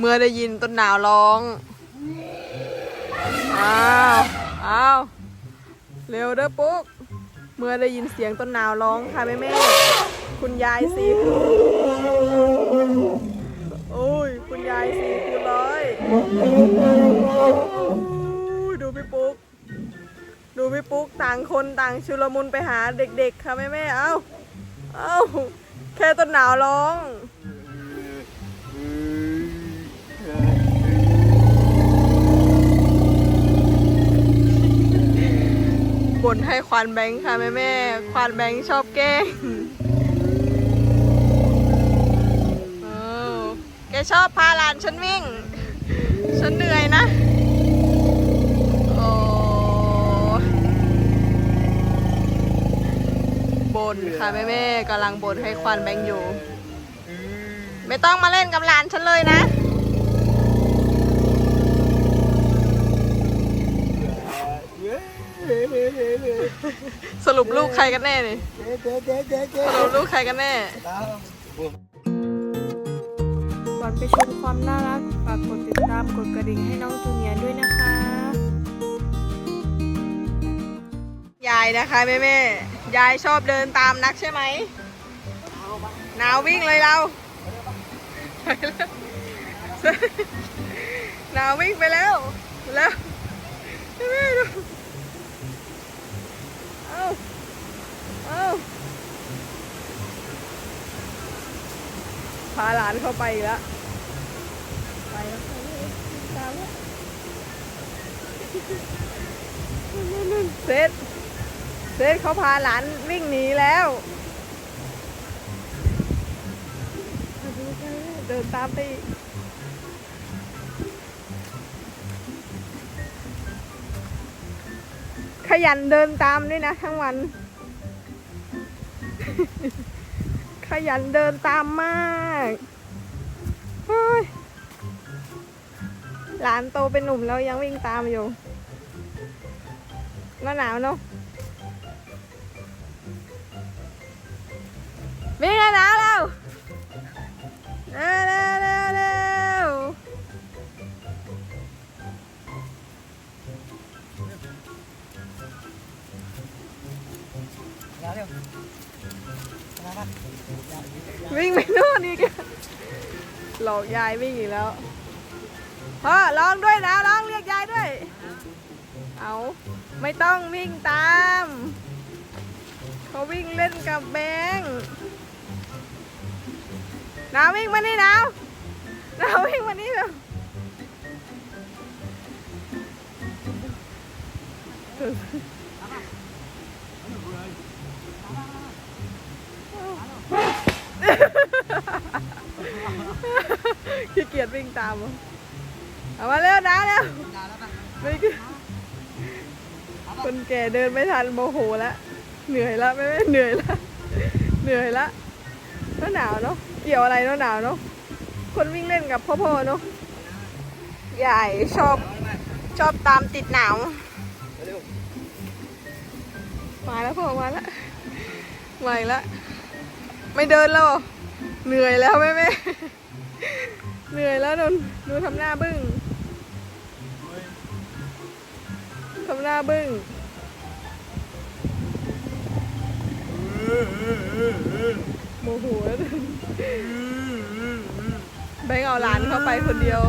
เมื่อได้ยินต้นหนาวร้อง อ้าว อ้าว เร็วเด้อปุ๊ก เมื่อได้ยินเสียงต้นหนาวร้องค่ะแม่แม่คุณยายสีโอ้ย คุณยายสีคือร้อยโอ้ยดูพี่ปุ๊ก ดูพี่ปุ๊กต่างคนต่างชุลมุนไปหาเด็กๆ ค่ะแม่แม่เอ้า เอ้า แค่ต้นหนาวร้อง บ่นให้ควานแบงค์ค่ะแม่แม่ควานแบงค์ชอบแกล้งเออแกชอบพาหลานฉันวิ่ง ฉันเหนื่อยนะ โอ้บ่นค่ะแม่แม่กำลังบ่นให้ควานแบงค์อยู่ ไม่ต้องมาเล่นกับหลานฉันเลยนะ สรุปลูกใครกันแน่นี่สรุปลูกใครกันแน่ก่อนไปชมความน่ารักฝากกดติดตามกดกระดิ่งให้น้องจูเนียร์ด้วยนะคะ ยายนะคะแม่แม่ๆยายชอบเดินตามนักใช่ไหมหนาววิ่งเลยเราไปแล้วหนาววิ่งไปแล้วแล้วแม่แม่ดู เอาเอาพาหลานเข้าไปอีกแล้วไปแล้วตามแล้วเซตเซตเขาพาหลานวิ่งหนีแล้ว เดินตามไปอีก ขยันเดินตามด้วยนะทั้งวัน ขยันเดินตามมากหลานโตเป็นหนุ่มแล้วยังวิ่งตามอยู่หน้าหนาวเนาะวิ่งเลยนะเร็วเร็วเร็ว วิ่งไปนู่นอีกหลอกยายวิ่งอีกแล้วพ่อร้องด้วยนะร้องเรียกยายด้วย เอาไม่ต้องวิ่งตามเขาวิ่งเล่นกับแบงนาววิ่งมานี่นาวนาวิ่งมานี่เร็วขี้เกียจ วิ่งตามเอามาเร็วนะเร็วไม่คือคนแก่เดินไม่ทันโมโหแล้วเหนื่อยละไม่ไม่เหนื่อยละเหนื่อยละหน้าหนาวเนาะเกี่ยวอะไรหน้าหนาวเนาะคนวิ่งเล่นกับพ่อพ่อเนาะใหญ่ชอบชอบตามติดหนาวมาแล้วพ่อมาแล้วมาอีกแล้วไม่เดินแล้วเหนื่อยแล้วแม่แม่ เหนื่อยแล้วนนดูทำหน้าบึ้งทำหน้าบึ้งโมโหแล้วแบงเอาหลานเข้าไปคนเดียว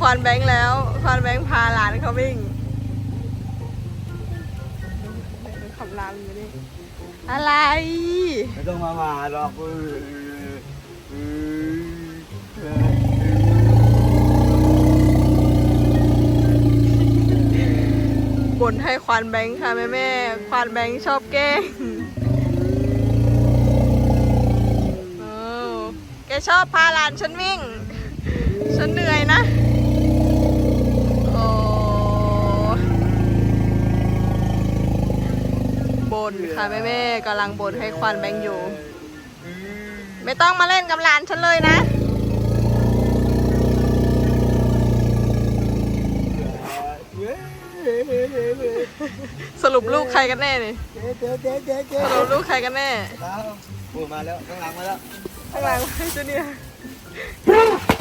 ควานแบงค์แล้วควานแบงค์พาหลานเขาวิ่งคำรามอยู่นี่อะไรไม่ต้องมามาหรอกเออเออเออบ่นให้ควานแบงค์ค่ะแม่แม่ๆควานแบงค์ชอบแกล้งเออแกชอบพาหลานฉันวิ่ง ฉันเหนื่อยนะ บนค่ะแม่แม่กำลังบนให้ควันแบงอยู่ ไม่ต้องมาเล่นกับหลานฉันเลยนะ สรุปลูกใครกันแน่นี่เสรุปลูกใครกันแน่โอ้มาแล้วข้างหลังมาแล้วข้างหลังมาจูเนีย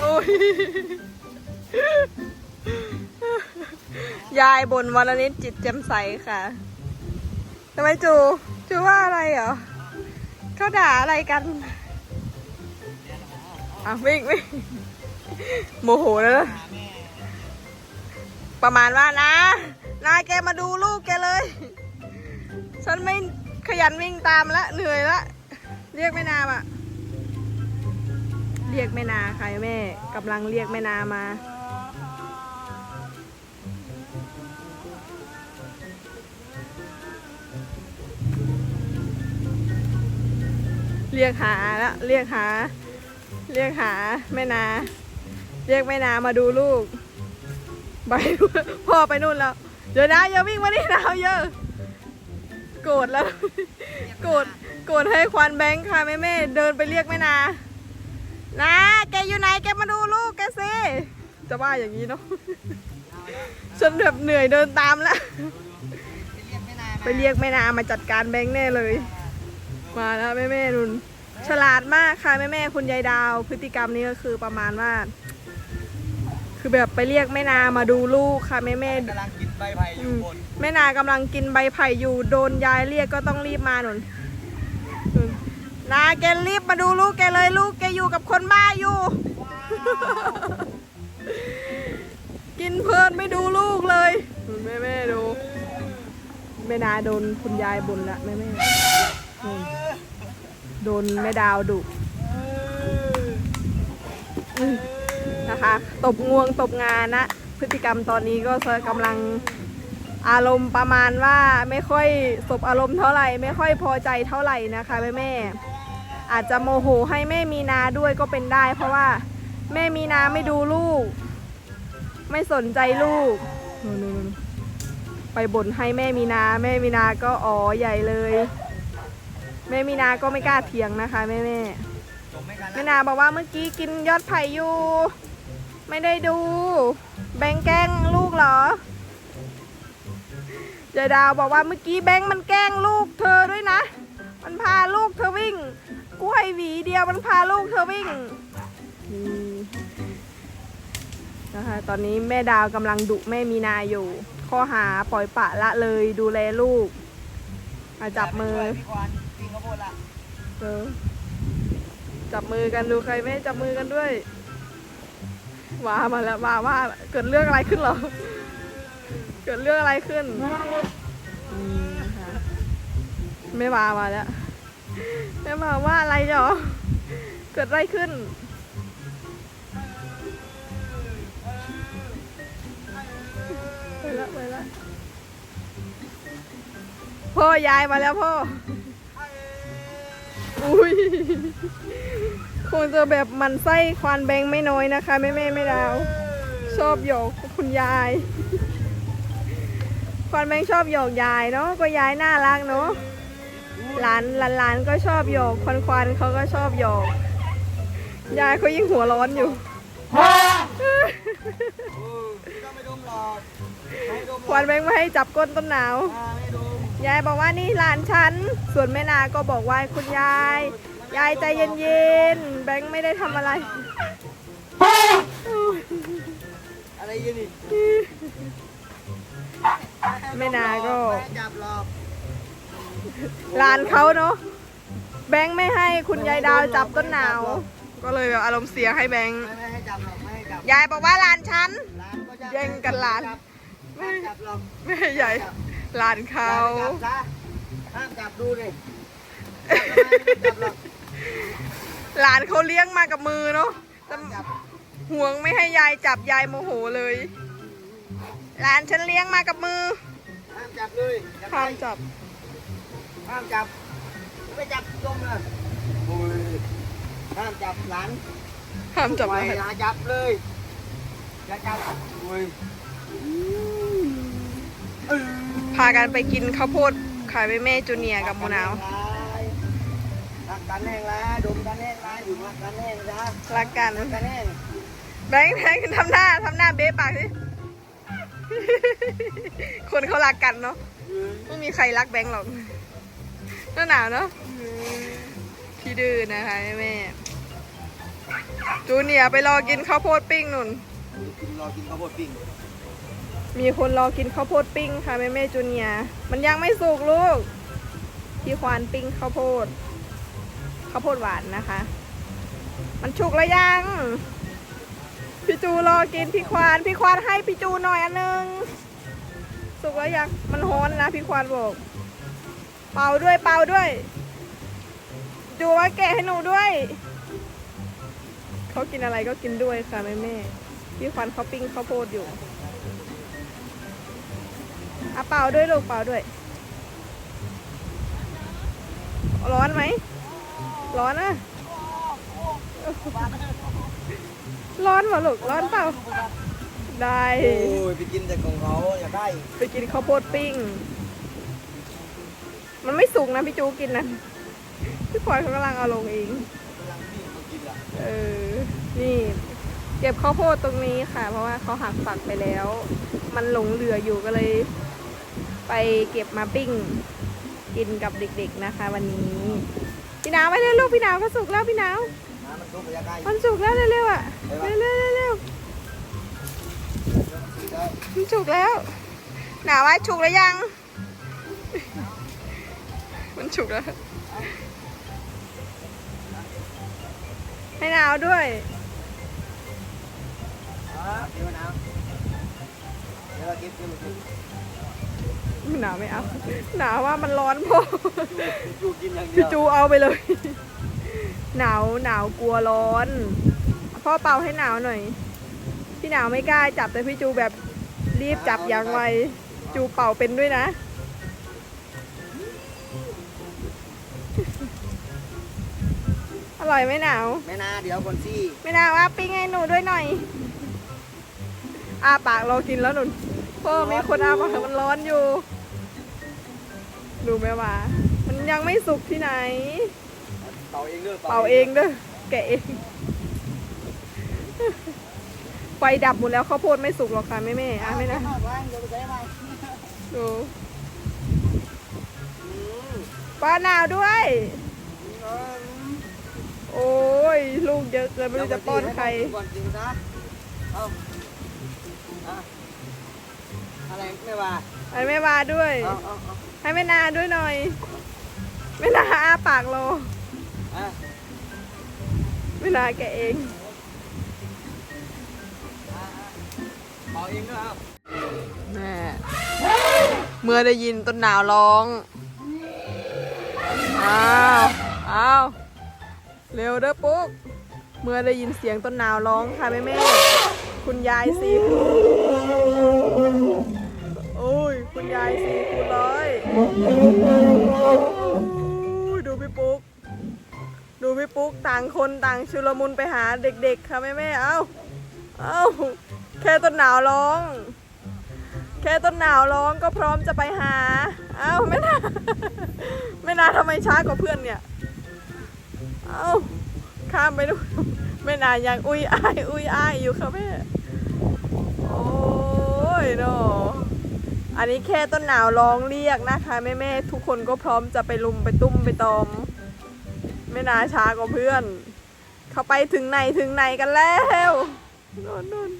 โอ้ยยายบนวันนิดจิตแจ่มใสค่ะำไมจูจูว่าอะไรเหรอเขาด่าอะไรกันอะวิ่งวิ่งโมโหแล้วนะประมาณว่านะนายแกมาดูลูกแกเลย ฉันไม่ขยันวิ่งตามละเหนื่อยละเรียกแม่นามาเรียกแม่นาใค่ะแม่กำลังเรียกแม่นามา เรียกหาแล้วเรียกหา เรียกหาแม่นา เรียกแม่นามาดูลูกไปพ่อไปนู่นแล้ว เดี๋ยวนะอย่าวิ่งมานี่นะเยอะโกรธแล้ว โกรธโกรธให้ควันแบงค์ค่ะแม่แม่เดินไปเรียกแม่นานะแกอยู่ไหนแกมาดูลูกแกสิจะว่าอย่างนี้เนาะฉันแบบเหนื่อยเดินตามแล้ว ไปเรียกแม่นามาจัดการแบงค์แน่เลย มาแล้วแม่แม่นุนฉลาดมากค่ะแม่แม่คุณยายดาว พฤติกรรมนี้ก็คือประมาณว่า คือแบบไปเรียกแม่นามาดูลูกค่ะแม่แม่กำลังกินใบไผ่อยู่บนแม่นากำลังกินใบไผ่อยู่โดนยายเรียกก็ต้องรีบมาหนุนนาแกรีบมาดูลูกแกเลยลูกแกอยู่กับคนบ้าอยู่ กินเพลินไม่ดูลูกเลยนู่นแม่แม่ดูแม่นาโดนคุณยายบ่นละแม่แม่ โดนแม่ดาวดุนะคะ ตบงวงตบงานนะ พฤติกรรมตอนนี้ก็กำลังอารมณ์ประมาณว่าไม่ค่อยสบอารมณ์เท่าไหร่ ไม่ค่อยพอใจเท่าไหร่นะคะแม่แม่ๆอาจจะโมโหให้แม่มีนาด้วยก็เป็นได้ เพราะว่าแม่มีนาไม่ดูลูก ไม่สนใจลูกไปบ่นให้แม่มีนา แม่มีนาก็อ๋อใหญ่เลย แม่มีนาก็ไม่กล้าเถียงนะคะแม่แม่ๆจบไม่กันแม่นาบอกว่าเมื่อกี้กินยอดไผ่อยู่ ไม่ได้ดู แบงค์แกล้งลูกเหรอยายดาวบอกว่าเมื่อกี้แบงค์มันแกล้งลูกเธอด้วยนะ มันพาลูกเธอวิ่งกล้วยหวีเดียวมันพาลูกเธอวิ่งนี่นะคะตอนนี้แม่ดาวกำลังดุแม่มีนาอยู่ ข้อหาปล่อยปละละเลยดูแลลูกมาจับมือานกินข้าวโพดละเออจับมือกันดูใครไม่จับมือกันด้วยว่ามาแล้วว่าว่าเกิดเรื่องอะไรขึ้นเหรอ เกิดเรื่องอะไรขึ้นอืมค่ะไม่ว่ามาแล้วไม่ว่าว่าอะไรเหรอ เกิดอะไรขึ้นไปละไปละพ่อยายมาแล้วพ่อ อุ้ยคงจะแบบหมันไส้ควานแบงไม่น้อยนะคะแม่แม่ไม่ดาว ชอบหยอกคุณยาย ควานแบงชอบหยอกยายเนาะก็ยายน่ารักเนาะหลานหลานหลานก็ชอบหยอกควานควานเขาก็ชอบหยอก ยายเขายิ่งหัวร้อนอยู่โอ้พี่ต้องไม่ดมหรอกไม่ดมหรควานแบงไม่ให้จับก้นต้นหนาวอ่าไม่ดม ยายบอกว่านี่หลานฉัน ส่วนแม่นาก็บอกว่าคุณยาย ยายใจเย็นๆ แบงค์ไม่ได้ทำอะไร อะไรอยืนนี่แม่นาก็ไม่จับหรอกหลานเขาเนาะ แบงค์ไม่ให้คุณยายดาวจับต้นหนาว ก็เลยแบบอารมณ์เสียให้แบงค์ ไม่ไม่ให้จับหรอกไม่ให้จับยายบอกว่าหลานฉัน หลานก็จะแย่งกันหลานไม่ให้จับหรอกไม่ให้ใหญ่ หลานเขาจับซะห้ามจับดูเลยจับทำไมไม่จับหรอกหลานเขาเลี้ยงมากับมือเนาะแต่ห้ามจับห่วงไม่ให้ยายจับยายโมโหเลย หลานฉันเลี้ยงมากับมือห้ามจับเลยอย่ห้ามไปจับ ห้ามจับไม่จับลงเลยโอ้ยห้ามจับหลานห้ามจับไปอะไรอย่าจับเลยอย่าจับโอ้ยเออพากันไปกินข้าวโพดขายไปแม่จูเนียร์กับโมนาวรักกันแห้งแล้วดมกันแห้งแล้วอยู่รักกันแห้งจ้ารักกันรักกันแห้งแบงค์แบงค์ทำหน้าทำหน้าเบ๊ปากสิคนเขารักกันเนาะไม่มีใครรักแบงค์หรอกหน้าหนาวเนาะพี่ดื้อนะคะแม่แม่จูเนียร์ไปรอกินข้าวโพดปิ้งนุ่นรอกินข้าวโพดปิ้ง มีคนรอกินข้าวโพดปิ้งค่ะแม่แม่จูเนียมันยังไม่สุกลูก พี่ควานปิ้งข้าวโพดข้าวโพดหวานนะคะ มันฉุกแล้วยัง พี่จูรอกินพี่ควาน พี่ควานให้พี่จูหน่อยอันหนึง สุกแล้วยัง มันฮ้อนนะพี่ควานบอก เป่าด้วยเป่าด้วย จูว่าแกะให้หนูด้วย เขากินอะไรก็กินด้วยค่ะแม่แม่พี่ควานเขาปิ้งข้าวโพดอยู่ อะเป่าด้วยลูกเป่าด้วย ร้อนไหม ร้อนอะร้อนเหรอลูก ร้อนเปล่า ได้ โอ้ยไปกินแต่ของเขาอยากได้ ไปกินข้าวโพดปิ้ง มันไม่สุกนะพี่จูกินนะพี่พลอยเขากำลังเอาลงเองกำลังปิ้งเขากินละเออ นี่ เก็บข้าวโพดตรงนี้ค่ะ เพราะว่าเขาหักฝักไปแล้ว มันหลงเหลืออยู่ก็เลย ไปเก็บมาปิ้งกินกับเด็กๆนะคะ วันนี้ พี่หนาวไปเร็วลูกพี่หนาวก็สุกแล้วพี่หนาวน้ำมันซุปอยากได้มันสุกแล้วเร็วๆอะเร็วๆเร็วกินได้ๆมันสุกแล้วหนาวว่าสุกแล้วยัง มันสุกแล้วให้หนาวด้วยอะเดี๋ยวน้ำเดี๋ยวเรากินกินกิน หนาวไม่เอา หนาวว่ามันร้อนพอจูกินอย่างเดีพี่ยวจูเอาไปเลย หนาวหนาวกลัวร้อน พ่อเป่าให้หนาวหน่อย พี่หนาวไม่กล้าจับแต่พี่จูแบบรีบจับอย่างไว จูเป่าเป็นด้วยนะ อร่อยไหมหนาว แม่นาเดี๋ยวคนซี่ไม่น่าว่าปิ้งให้หนูด้วยหน่อยอาปากเรากินแล้วหนุน พ่อมีคนอาปากมันร้อนอยู่ ดูไหมว่ามันยังไม่สุกที่ไหน เป่าเองเด้อเป่าเองเด้อแกะเองไฟดับหมดแล้วข้าวโพดไม่สุกหรอกค่ะแม่แม่ๆอะไม่นะเดี๋ยวไปใช้ไหมดูอืมป้าหนาวด้วยอืมโอ้ย ลูกเยอะเกินไม่รู้จะป้อนใคร ก่อนกินซะเอาอะ อะไรไม่ว่าไอ้แม่วาด้วย เอาเอาเอาให้แม่นาด้วยหน่อย แม่นาอาปากรออะแม่นาแกะเอง เป่าเองด้วยครับแม่เมื่อได้ยินต้นหนาวร้อง อ้าวอ้าวเร็วเด้อปุ๊ก เมื่อได้ยินเสียงต้นหนาวร้องค่ะแม่แม่คุณยายสีคู โอ้ย คุณยายสี่คูเลยโอ้ยดูพี่ปุ๊ก ดูพี่ปุ๊กต่างคนต่างชุลมุนไปหาเด็กๆ ค่ะแม่แม่เอ้า เอ้า แค่ต้นหนาวร้อง แค่ต้นหนาวร้องก็พร้อมจะไปหา เอ้าไม่น่าไม่น่าทำไมช้ากว่าเพื่อนเนี่ย เอ้า ข้ามไปดูไม่น่ายังอุ้ยอ้ายอุ้ยอ้ายอยู่ค่ะแม่ โอ้ยเนาะ อันนี้แค่ต้นหนาวร้องเรียกนะคะแม่แม่ๆทุกคนก็พร้อมจะไปลุมไปตุ้มไปตอม ไม่น่าช้ากว่าเพื่อน เขาไปถึงไหนถึงไหนกันแล้วนนนน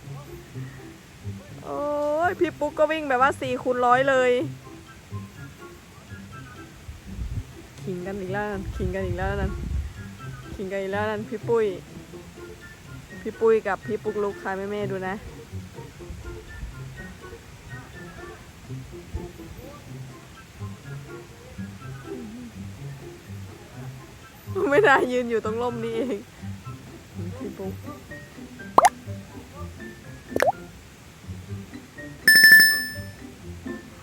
โอ้ยพี่ปุ๊กก็วิ่งแบบว่าสี่คูณร้อยเลยขิงกันอีกแล้วนั่นขิงกันอีกแล้วนั่นขิงกันอีกแล้วนั่นพี่ปุ้ยพี่ปุ้ยกับพี่ปุ๊กลุกค่ะแม่ๆดูนะ ไม่ได้ยืนอยู่ตรงร่มนี้เองพี่ปุ๊ก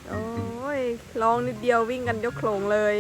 โอ้ยลองนิดเดียววิ่งกันยกโคลงเลย